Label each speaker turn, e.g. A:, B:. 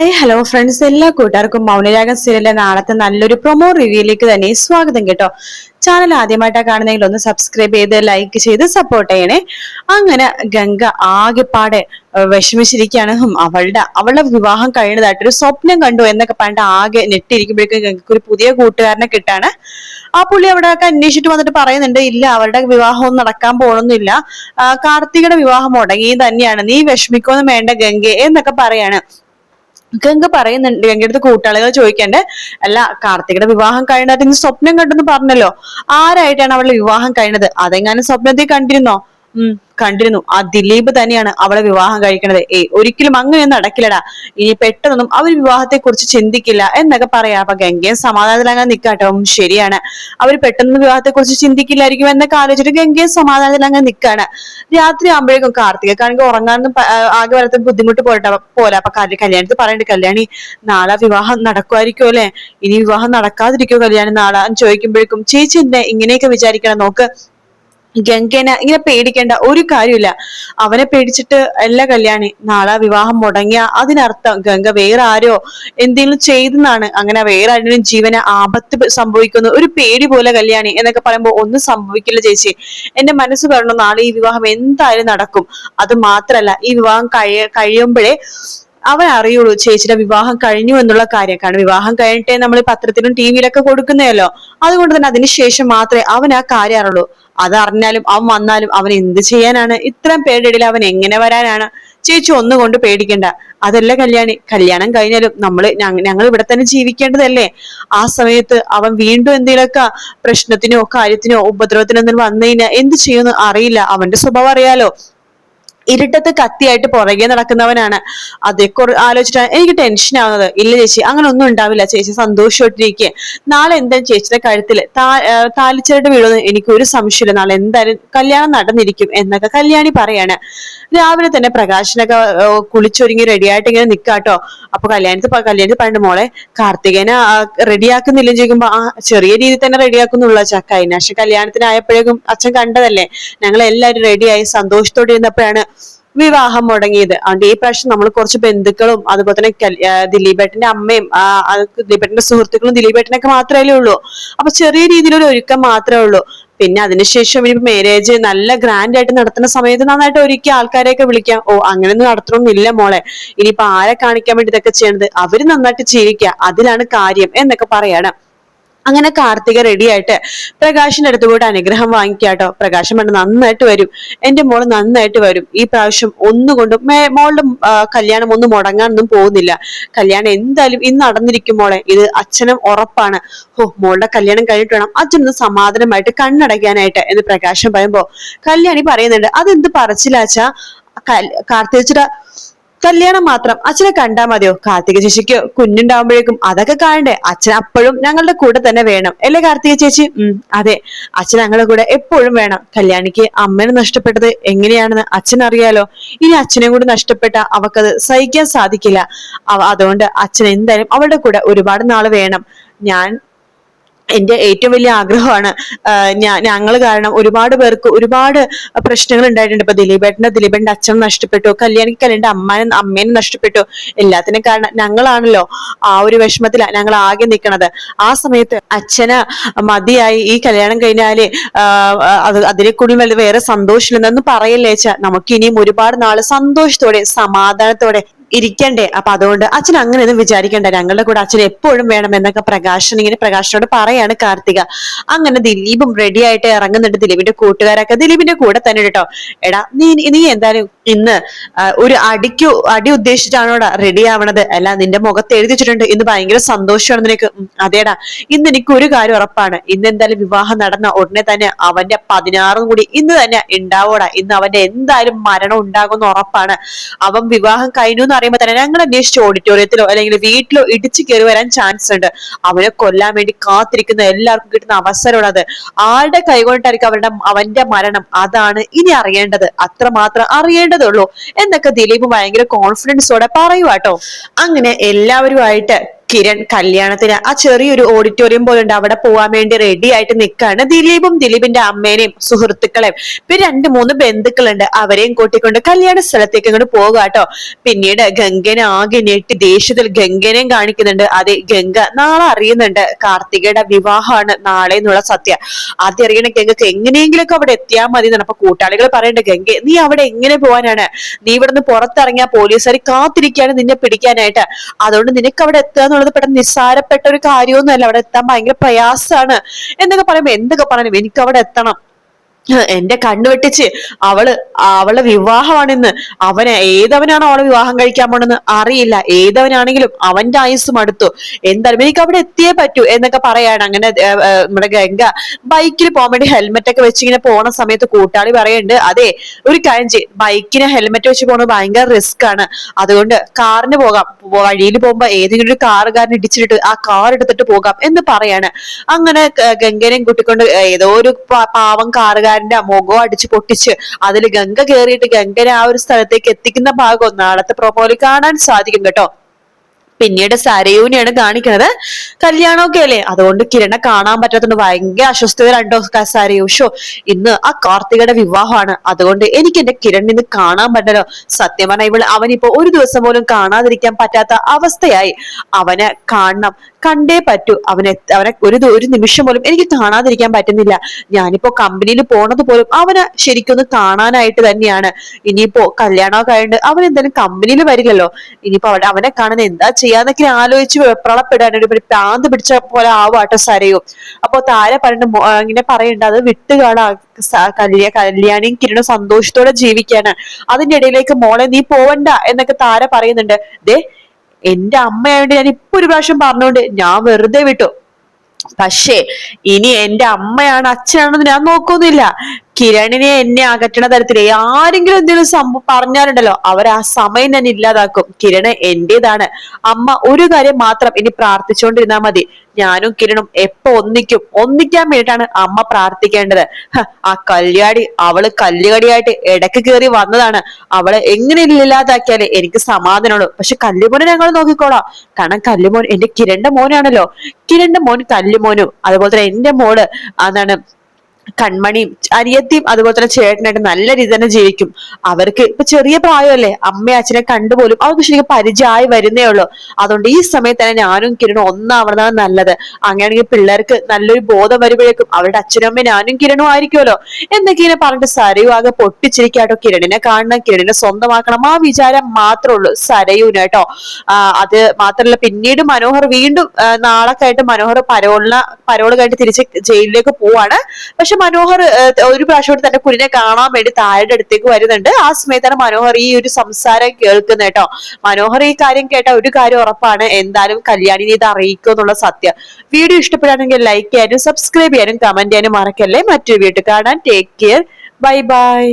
A: Hello friends എല്ലാ കൂട്ടുകാർക്കും മൗനരാഗം സീരിയലിലെ നാളത്തെ നല്ലൊരു പ്രൊമോ റിവ്യൂയിലേക്ക് തന്നെ സ്വാഗതം കേട്ടോ. ചാനൽ ആദ്യമായിട്ടാണ് കാണുന്നെങ്കിൽ ഒന്ന് സബ്സ്ക്രൈബ് ചെയ്ത് ലൈക്ക് ചെയ്ത് സപ്പോർട്ട് ചെയ്യണേ. അങ്ങനെ ഗംഗ ആകെപ്പാടെ വിഷമിച്ചിരിക്കുകയാണ്. അവളുടെ അവളുടെ വിവാഹം കഴിഞ്ഞതായിട്ടൊരു സ്വപ്നം കണ്ടു എന്നൊക്കെ പറഞ്ഞിട്ട് ആകെ നെട്ടിരിക്കുമ്പോഴേക്കും ഗംഗക്ക് ഒരു പുതിയ കൂട്ടുകാരനെ കിട്ടാണ്. ആ പുള്ളി അവിടെ ഒക്കെ അന്വേഷിച്ചിട്ട് വന്നിട്ട് പറയുന്നുണ്ട് ഇല്ല അവളുടെ വിവാഹം ഒന്നും നടക്കാൻ പോകണമെന്നില്ല കാർത്തികയുടെ വിവാഹം മുടങ്ങി തന്നെയാണ്. നീ വിഷമിക്കൊന്നും വേണ്ട ഗംഗെ എന്നൊക്കെ പറയാണ്. ഗംഗ പറയുന്നുണ്ട് ഗംഗയുടെ അടുത്ത് കൂട്ടാളികൾ ചോദിക്കണ്ടേ അല്ല കാർത്തികയുടെ വിവാഹം കഴിഞ്ഞിട്ട് സ്വപ്നം കണ്ടെന്ന് പറഞ്ഞല്ലോ. ആരായിട്ടാണ് അവളുടെ വിവാഹം കഴിഞ്ഞത്? അതെങ്ങാനും സ്വപ്നത്തിൽ കണ്ടിരുന്നോ? കണ്ടിരുന്നു. ആ ദിലീപ് തന്നെയാണ് അവളെ വിവാഹം കഴിക്കണത്. ഏയ് ഒരിക്കലും അങ്ങനെയൊന്നും നടക്കില്ലടാ. ഇനി പെട്ടെന്നൊന്നും അവർ വിവാഹത്തെ കുറിച്ച് ചിന്തിക്കില്ല എന്നൊക്കെ പറയാം. അപ്പൊ ഗംഗയും സമാധാനത്തിലങ്ങനെ നിക്കാട്ടോ ശരിയാണ്. അവർ പെട്ടെന്ന് വിവാഹത്തെ കുറിച്ച് ചിന്തിക്കില്ലായിരിക്കും എന്നൊക്കെ ആലോചിച്ചിട്ട് ഗംഗയും സമാധാനത്തിലങ്ങനെ നിക്കാണ്. രാത്രി ആകുമ്പോഴേക്കും കാർത്തികക്കാണെങ്കിൽ ഉറങ്ങാനൊന്നും ആകെ വരത്തെ ബുദ്ധിമുട്ട് പോട്ടെ പോലെ. അപ്പൊ കല്യ- കല്യാണത്തിൽ പറയണ്ട് കല്യാണി നാളെ വിവാഹം നടക്കുമായിരിക്കും അല്ലെ? ഇനി വിവാഹം നടക്കാതിരിക്കോ കല്യാണി നാളെ? ചോദിക്കുമ്പോഴേക്കും ചേച്ചി എന്നെ ഇങ്ങനെയൊക്കെ വിചാരിക്കണം. നോക്ക് ഗംഗേന ഇങ്ങനെ പേടിക്കേണ്ട ഒരു കാര്യമില്ല. അവനെ പേടിച്ചിട്ട് അല്ല കല്യാണി നാളെ വിവാഹം മുടങ്ങിയ അതിനർത്ഥം ഗംഗ വേറെ ആരോ എന്തെങ്കിലും ചെയ്തെന്നാണ്. അങ്ങനെ വേറെ ആരുടെയും ജീവന ആപത്ത് സംഭവിക്കുന്നു ഒരു പേടി പോലെ കല്യാണി എന്നൊക്കെ പറയുമ്പോൾ ഒന്നും സംഭവിക്കില്ല ചേച്ചി. എന്റെ മനസ്സ് പറഞ്ഞു നാളെ ഈ വിവാഹം എന്തായാലും നടക്കും. അത് മാത്രല്ല ഈ വിവാഹം കഴിയ കഴിയുമ്പോഴേ അവൻ അറിയുള്ളൂ ചേച്ചിയുടെ വിവാഹം കഴിഞ്ഞു എന്നുള്ള കാര്യം. കാരണം വിവാഹം കഴിഞ്ഞിട്ടേ നമ്മൾ പത്രത്തിലും ടി വിയിലൊക്കെ കൊടുക്കുന്നതല്ലോ. അതുകൊണ്ട് തന്നെ അതിനുശേഷം മാത്രമേ അവൻ ആ കാര്യം അറിയുള്ളൂ. അതറിഞ്ഞാലും അവൻ വന്നാലും അവൻ എന്ത് ചെയ്യാനാണ്? ഇത്രയും പേരുടെ അവൻ എങ്ങനെ വരാനാണ്? ചേച്ചി ഒന്നുകൊണ്ട് പേടിക്കണ്ട. അതല്ല കല്യാണി. കല്യാണം കഴിഞ്ഞാലും നമ്മൾ ഞങ്ങൾ ഇവിടെ തന്നെ ജീവിക്കേണ്ടതല്ലേ? ആ സമയത്ത് അവൻ വീണ്ടും എന്തെങ്കിലുമൊക്കെ പ്രശ്നത്തിനോ കാര്യത്തിനോ ഉപദ്രവത്തിനോ എന്തെങ്കിലും വന്നു കഴിഞ്ഞാൽ എന്ത് ചെയ്യുമെന്ന് അറിയില്ല. അവന്റെ സ്വഭാവം അറിയാലോ. ഇരുട്ടത്ത് കത്തിയായിട്ട് പുറകെ നടക്കുന്നവനാണ്. അതേക്കുറി ആലോചിച്ചിട്ടാണ് എനിക്ക് ടെൻഷൻ ആവുന്നത്. ഇല്ല ചേച്ചി അങ്ങനെ ഒന്നും ഉണ്ടാവില്ല. ചേച്ചി സന്തോഷമായിട്ടിരിക്കുക നാളെ എന്തായാലും ചേച്ചിയുടെ കഴുത്തിൽ താലിച്ചേട്ട് വീഴുമെന്ന് എനിക്ക് ഒരു സംശയമില്ല. നാളെ എന്തായാലും കല്യാണം നടന്നിരിക്കും എന്നൊക്കെ കല്യാണി പറയാണ്. രാവിലെ തന്നെ പ്രകാശനൊക്കെ കുളിച്ചൊരുങ്ങി റെഡിയായിട്ട് ഇങ്ങനെ നിൽക്കാട്ടോ അപ്പൊ കല്യാണത്തിൽ കല്യാണത്തിൽ പണ്ട് മോളെ കാർത്തികേനെ റെഡിയാക്കുന്നില്ലെന്ന് ചോദിക്കുമ്പോ ആ ചെറിയ രീതിയിൽ തന്നെ റെഡിയാക്കുന്നുള്ള കഴിഞ്ഞ വർഷം കല്യാണത്തിനായപ്പോഴേക്കും അച്ഛൻ കണ്ടതല്ലേ? ഞങ്ങൾ എല്ലാവരും റെഡിയായി സന്തോഷത്തോടെ ഇരുന്നപ്പോഴാണ് വിവാഹം മുടങ്ങിയത്. അതുകൊണ്ട് ഈ പ്രാവശ്യം നമ്മൾ കുറച്ച് ബന്ധുക്കളും അതുപോലെ തന്നെ ദിലീപേട്ടന്റെ അമ്മയും ദിലീപേട്ടന്റെ സുഹൃത്തുക്കളും ദിലീപേട്ടനൊക്കെ മാത്രമേ ഉള്ളൂ. അപ്പൊ ചെറിയ രീതിയിലൊരു ഒരുക്കം മാത്രമേ ഉള്ളൂ. പിന്നെ അതിനുശേഷം ഇനി മാരേജ് നല്ല ഗ്രാൻഡ് ആയിട്ട് നടത്തുന്ന സമയത്ത് നന്നായിട്ട് ഒരുക്കി ആൾക്കാരെയൊക്കെ വിളിക്കാം. ഓ അങ്ങനെയൊന്നും നടത്തണമെന്നില്ല മോളെ. ഇനിയിപ്പോ ആരെ കാണിക്കാൻ വേണ്ടി ഇതൊക്കെ ചെയ്യണത്? അവർ നന്നായിട്ട് ജീവിക്കുക അതിലാണ് കാര്യം എന്നൊക്കെ പറയാണ്. അങ്ങനെ കാർത്തിക റെഡിയായിട്ട് പ്രകാശിന്റെ അടുത്ത് പോയിട്ട് അനുഗ്രഹം വാങ്ങിക്കാട്ടോ പ്രകാശം പണ്ട് നന്നായിട്ട് വരും. എന്റെ മോൾ നന്നായിട്ട് വരും. ഈ പ്രാവശ്യം ഒന്നുകൊണ്ടും മോളുടെ കല്യാണം ഒന്നും മുടങ്ങാനൊന്നും പോകുന്നില്ല. കല്യാണം എന്തായാലും ഇന്ന് നടന്നിരിക്കും മോളെ. ഇത് അച്ഛനും ഉറപ്പാണ്. ഓ മോളുടെ കല്യാണം കഴിഞ്ഞിട്ട് വേണം അച്ഛനൊന്ന് സമാധാനമായിട്ട് കണ്ണടയ്ക്കാനായിട്ട്. എന്ന് പ്രകാശം പറയുമ്പോ കല്യാണി പറയുന്നുണ്ട് അതെന്ത് പറച്ചിലാച്ചാ? കാർത്തികച്ചിട്ട് കല്യാണം മാത്രം അച്ഛനെ കണ്ടാ മതിയോ? കാർത്തിക ചേച്ചിക്ക് കുഞ്ഞുണ്ടാവുമ്പോഴേക്കും അതൊക്കെ കാണണ്ടേ? അച്ഛൻ അപ്പോഴും ഞങ്ങളുടെ കൂടെ തന്നെ വേണം. അല്ലേ കാർത്തിക ചേച്ചി? ഉം അതെ. അച്ഛൻ ഞങ്ങളുടെ കൂടെ എപ്പോഴും വേണം. കല്യാണിക്ക് അമ്മനെ നഷ്ടപ്പെട്ടത് എങ്ങനെയാണെന്ന് അച്ഛൻ അറിയാലോ ഇനി അച്ഛനെ കൂടെ നഷ്ടപ്പെട്ട അവക്കത് സഹിക്കാൻ സാധിക്കില്ല. അതുകൊണ്ട് അച്ഛൻ എന്തായാലും അവളുടെ കൂടെ ഒരുപാട് നാൾ വേണം. ഞാൻ എന്റെ ഏറ്റവും വലിയ ആഗ്രഹമാണ് ഞങ്ങൾ കാരണം ഒരുപാട് പേർക്ക് ഒരുപാട് പ്രശ്നങ്ങൾ ഉണ്ടായിട്ടുണ്ട്. ഇപ്പൊ ദിലീപേട്ടന്റെ ദിലീപേട്ടന്റെ അച്ഛൻ നഷ്ടപ്പെട്ടു കല്യാണിക്ക് കല്യാണിന്റെ അമ്മനെ അമ്മേനെ നഷ്ടപ്പെട്ടു. എല്ലാത്തിനും കാരണം ഞങ്ങളാണല്ലോ ആ ഒരു വിഷമത്തിലാണ് ഞങ്ങൾ ആകെ നിൽക്കണത് ആ സമയത്ത് അച്ഛന് മതിയായി ഈ കല്യാണം കഴിഞ്ഞാൽ അത് അതിനെ കൂടുതൽ വലുത് വേറെ സന്തോഷമില്ലെന്നൊന്നും പറയല്ലേ അച്ഛ? നമുക്ക് ഇനിയും ഒരുപാട് നാൾ സന്തോഷത്തോടെ സമാധാനത്തോടെ ഇരിക്കണ്ടേ. അപ്പൊ അതുകൊണ്ട് അച്ഛൻ അങ്ങനെയൊന്നും വിചാരിക്കണ്ട. ഞങ്ങളുടെ കൂടെ അച്ഛൻ എപ്പോഴും വേണം എന്നൊക്കെ പ്രകാശൻ ഇങ്ങനെ പ്രകാശനോട് പറയാണ് കാർത്തിക. അങ്ങനെ ദിലീപും റെഡി ആയിട്ട് ഇറങ്ങുന്നുണ്ട്. ദിലീപിന്റെ കൂട്ടുകാരൊക്കെ ദിലീപിന്റെ കൂടെ തന്നെ കേട്ടോ എടാ നീ നീ എന്തായാലും ഇന്ന് ഒരു അടിക്കു അടി ഉദ്ദേശിച്ചിട്ടാണോടാ റെഡി ആവണത്. അല്ല നിന്റെ മുഖത്ത് എഴുതി വെച്ചിട്ടുണ്ട്. ഇന്ന് ഭയങ്കര സന്തോഷമാണ് നിനക്ക്. അതേടാ. ഇന്ന് എനിക്ക് ഒരു കാര്യം ഉറപ്പാണ്. ഇന്ന് എന്തായാലും വിവാഹം നടന്ന ഉടനെ തന്നെ അവന്റെ പതിനാറും കൂടി ഇന്ന് തന്നെ ഉണ്ടാവോടാ ഇന്ന് അവന്റെ എന്തായാലും മരണം ഉണ്ടാകുന്ന ഉറപ്പാണ്. അവൻ വിവാഹം കഴിഞ്ഞു എന്ന് അറിയുമ്പോൾ തന്നെ ഞങ്ങൾ അന്വേഷിച്ച് ഓഡിറ്റോറിയത്തിലോ അല്ലെങ്കിൽ വീട്ടിലോ ഇടിച്ചു കയറി വരാൻ ചാൻസ് ഉണ്ട്. അവനെ കൊല്ലാൻ വേണ്ടി കാത്തിരിക്കുന്ന എല്ലാവർക്കും കിട്ടുന്ന അവസരമാണ് അത്. ആരുടെ കൈകൊണ്ടായിരിക്കും അവരുടെ അവന്റെ മരണം? അതാണ് ഇനി അറിയേണ്ടത്. അത്രമാത്രം അറിയേണ്ടതുള്ളൂ എന്നൊക്കെ ദിലീപ് ഭയങ്കര കോൺഫിഡൻസോടെ പറയുവാട്ടോ അങ്ങനെ എല്ലാവരുമായിട്ട് കിരൺ കല്യാണത്തിന് ആ ചെറിയൊരു ഓഡിറ്റോറിയം പോലെ ഉണ്ട്. അവിടെ പോവാൻ വേണ്ടി റെഡി ആയിട്ട് നിൽക്കുകയാണ് ദിലീപും ദിലീപിന്റെ അമ്മേനെയും സുഹൃത്തുക്കളെയും പിന്നെ രണ്ട് മൂന്ന് ബന്ധുക്കളുണ്ട്. അവരെയും കൂട്ടിക്കൊണ്ട് കല്യാണ സ്ഥലത്തേക്ക് ഇങ്ങോട്ട് പോകുക കേട്ടോ. പിന്നീട് ഗംഗനെ ആകെ ഞെട്ടി ദേഷ്യത്തിൽ ഗംഗനെയും കാണിക്കുന്നുണ്ട്. അതെ ഗംഗ നാളെ അറിയുന്നുണ്ട്. കാർത്തികയുടെ വിവാഹമാണ് നാളെ എന്നുള്ള സത്യം. ആദ്യം അറിയണ ഗംഗക്ക് എങ്ങനെയെങ്കിലൊക്കെ അവിടെ എത്തിയാൽ മതി എന്നാണ് അപ്പൊ കൂട്ടാളികൾ പറയണ്ട. ഗംഗ നീ അവിടെ എങ്ങനെ പോവാനാണ്? നീ ഇവിടുന്ന് പുറത്തിറങ്ങിയ പോലീസുകാർ കാത്തിരിക്കുകയാണ് നിന്നെ പിടിക്കാനായിട്ട്. അതുകൊണ്ട് നിനക്ക് അവിടെ എത്തുക എന്നുള്ളത് പെട്ടെന്ന് നിസ്സാരപ്പെട്ട ഒരു കാര്യമൊന്നുമല്ല. അവിടെ എത്താൻ ഭയങ്കര പ്രയാസമാണ്. എന്നൊക്കെ പറയുമ്പോ എന്തൊക്കെ പറയണം എനിക്ക് അവിടെ എത്തണം. എന്റെ കണ്ണു വെട്ടിച്ച് അവൾ അവളുടെ വിവാഹമാണെന്ന്. അവന് ഏതവനാണോ അവളെ വിവാഹം കഴിക്കാൻ പോണെന്ന് അറിയില്ല. ഏതവനാണെങ്കിലും അവന്റെ ആയുസ്സും അടുത്തു. എന്തായാലും എനിക്ക് അവിടെ എത്തിയേ പറ്റൂ എന്നൊക്കെ പറയാണ്. അങ്ങനെ നമ്മുടെ ഗംഗ ബൈക്കിൽ പോകാൻ വേണ്ടി ഹെൽമെറ്റ് ഒക്കെ വെച്ച് ഇങ്ങനെ പോണ സമയത്ത് കൂട്ടാളി പറയുന്നുണ്ട് അതെ ഒരു കാര്യം ചെയ്യും. ബൈക്കിന് ഹെൽമെറ്റ് വെച്ച് പോണത് ഭയങ്കര റിസ്ക് ആണ്. അതുകൊണ്ട് കാറിന് പോകാം. വഴിയിൽ പോകുമ്പോ ഏതെങ്കിലും ഒരു കാറുകാരൻ ഇടിച്ചിട്ട് ആ കാർ എടുത്തിട്ട് പോകാം എന്ന് പറയാണ്. അങ്ങനെ ഗംഗനെയും കൂട്ടിക്കൊണ്ട് ഏതോ ഒരു പാവം കാറുകാരൻ പുള്ളിക്കാരന്റെ മുഖം അടിച്ച് പൊട്ടിച്ച് അതിൽ ഗംഗ കയറിയിട്ട് ഗംഗനെ ആ ഒരു സ്ഥലത്തേക്ക് എത്തിക്കുന്ന ഭാഗം നാളത്തെ പ്രൊമോയിൽ കാണാൻ സാധിക്കും കേട്ടോ. പിന്നീട് സരയൂനിയാണ് കാണിക്കുന്നത്. കല്യാണമൊക്കെ അല്ലേ? അതുകൊണ്ട് കിരണ കാണാൻ പറ്റാത്തതുകൊണ്ട് ഭയങ്കര അസ്വസ്ഥത രണ്ടോ സരയു. ഷോ ഇന്ന് ആ കാർത്തികയുടെ വിവാഹമാണ്. അതുകൊണ്ട് എനിക്ക് എന്റെ കിരൺ ഇന്ന് കാണാൻ പറ്റല്ലോ സത്യം പറഞ്ഞ ഇവൾ അവനിപ്പോ ഒരു ദിവസം പോലും കാണാതിരിക്കാൻ പറ്റാത്ത അവസ്ഥയായി. അവനെ കാണണം. കണ്ടേ പറ്റൂ. അവനെ അവനെ ഒരു ഒരു നിമിഷം പോലും എനിക്ക് കാണാതിരിക്കാൻ പറ്റുന്നില്ല. ഞാനിപ്പോ കമ്പനിയിൽ പോണത് പോലും അവനെ ശരിക്കൊന്ന് കാണാനായിട്ട് തന്നെയാണ്. ഇനിയിപ്പോ കല്യാണമൊക്കെ ആയതുകൊണ്ട് അവൻ എന്തായാലും കമ്പനിയിൽ വരില്ലല്ലോ. ഇനിയിപ്പോ അവനെ കാണുന്ന എന്താ ചെയ്യാന്നൊക്കെ ആലോചിച്ച് വെപ്രളപ്പെടാനായിട്ട് ഒരു പ്രാന്ത് പിടിച്ച പോലെ ആവാട്ടോ സരയും. അപ്പൊ താരെ പറഞ്ഞു ഇങ്ങനെ പറയണ്ട അത് വിട്ടുകാണാ. കല്യാ കല്യാണിയും കിരണും സന്തോഷത്തോടെ ജീവിക്കാണ്. അതിന്റെ ഇടയിലേക്ക് മോളെ നീ പോവണ്ട എന്നൊക്കെ താര പറയുന്നുണ്ട്. ദേ എന്റെ അമ്മയായോണ്ട് ഞാൻ ഇപ്പൊ ഒരു പ്രാവശ്യം പറഞ്ഞോണ്ട് ഞാൻ വെറുതെ വിട്ടു. പക്ഷേ ഇനി എന്റെ അമ്മയാണ് അച്ഛനാണെന്ന് ഞാൻ നോക്കുന്നില്ല. കിരണിനെ എന്നെ അകറ്റണ തരത്തിൽ ആരെങ്കിലും എന്തെങ്കിലും സംഭവം പറഞ്ഞാലുണ്ടല്ലോ അവർ ആ സമയം ഞാൻ ഇല്ലാതാക്കും. കിരണ് എന്റേതാണ്. അമ്മ ഒരു കാര്യം മാത്രം ഇനി പ്രാർത്ഥിച്ചുകൊണ്ടിരുന്നാ മതി. ഞാനും കിരണും എപ്പോ ഒന്നിക്കും. ഒന്നിക്കാൻ വേണ്ടിയിട്ടാണ് അമ്മ പ്രാർത്ഥിക്കേണ്ടത്. ആ കല്യാടി അവൾ കല്ലുകടിയായിട്ട് ഇടയ്ക്ക് കയറി വന്നതാണ്. അവളെ എങ്ങനെ ഇല്ലാതാക്കിയാലേ എനിക്ക് സമാധാനമുള്ളൂ. പക്ഷെ കല്ലുമോനെ ഞങ്ങൾ നോക്കിക്കോളാം. കാരണം കല്ലുമോൻ എന്റെ കിരണ്ട മോനാണല്ലോ. കിരണ്ട മോൻ കല്ലുമോനും അതുപോലെ തന്നെ എന്റെ മോൾ അതാണ് കൺമണിയും അനിയത്തിയും അതുപോലെ തന്നെ ചേട്ടനായിട്ട് നല്ല രീതി തന്നെ ജീവിക്കും. അവർക്ക് ഇപ്പൊ ചെറിയ പ്രായമല്ലേ? അമ്മയും അച്ഛനെ കണ്ടുപോലും അവർക്ക് ശരിക്കും പരിചയമായി വരുന്നേ ഉള്ളൂ. അതുകൊണ്ട് ഈ സമയത്ത് തന്നെ ഞാനും കിരണും ഒന്നാവണതാണ് നല്ലത്. അങ്ങനെയാണെങ്കിൽ പിള്ളേർക്ക് നല്ലൊരു ബോധം വരുമ്പോഴേക്കും അവരുടെ അച്ഛനും അമ്മയും ഞാനും കിരണും ആയിരിക്കുമല്ലോ. എന്നൊക്കെ ഇങ്ങനെ പറഞ്ഞിട്ട് സരയു ആകെ പൊട്ടിച്ചിരിക്കാട്ടോ കിരണിനെ കാണണം കിരണിനെ സ്വന്തമാക്കണം. ആ വിചാരം മാത്രമേ ഉള്ളൂ സരയുവിന് കേട്ടോ. അത് മാത്രല്ല പിന്നീട് മനോഹർ വീണ്ടും നാളെ കഴിഞ്ഞിട്ട് മനോഹർ പരോളിന പരോൾ കഴിഞ്ഞിട്ട് തിരിച്ച് ജയിലിലേക്ക് പോവാണ്. പക്ഷെ പക്ഷെ മനോഹർ ഒരു പ്രാവശ്യം തന്നെ കുഞ്ഞിനെ കാണാൻ വേണ്ടി താഴെ അടുത്തേക്ക് വരുന്നുണ്ട്. ആ സമയത്താണ് മനോഹർ ഈ ഒരു സംസാരം കേൾക്കുന്നത് കേട്ടോ. മനോഹർ ഈ കാര്യം കേട്ട ഒരു കാര്യം ഉറപ്പാണ്. എന്തായാലും കല്യാണിനെ ഇത് അറിയിക്കും എന്നുള്ള സത്യം. വീഡിയോ ഇഷ്ടപ്പെടുകയാണെങ്കിൽ ലൈക്ക് ചെയ്യാനും സബ്സ്ക്രൈബ് ചെയ്യാനും കമന്റ് ചെയ്യാനും മറക്കല്ലേ. മറ്റൊരു വീട്ടിൽ കാണാൻ ടേക്ക് കെയർ ബൈ ബൈ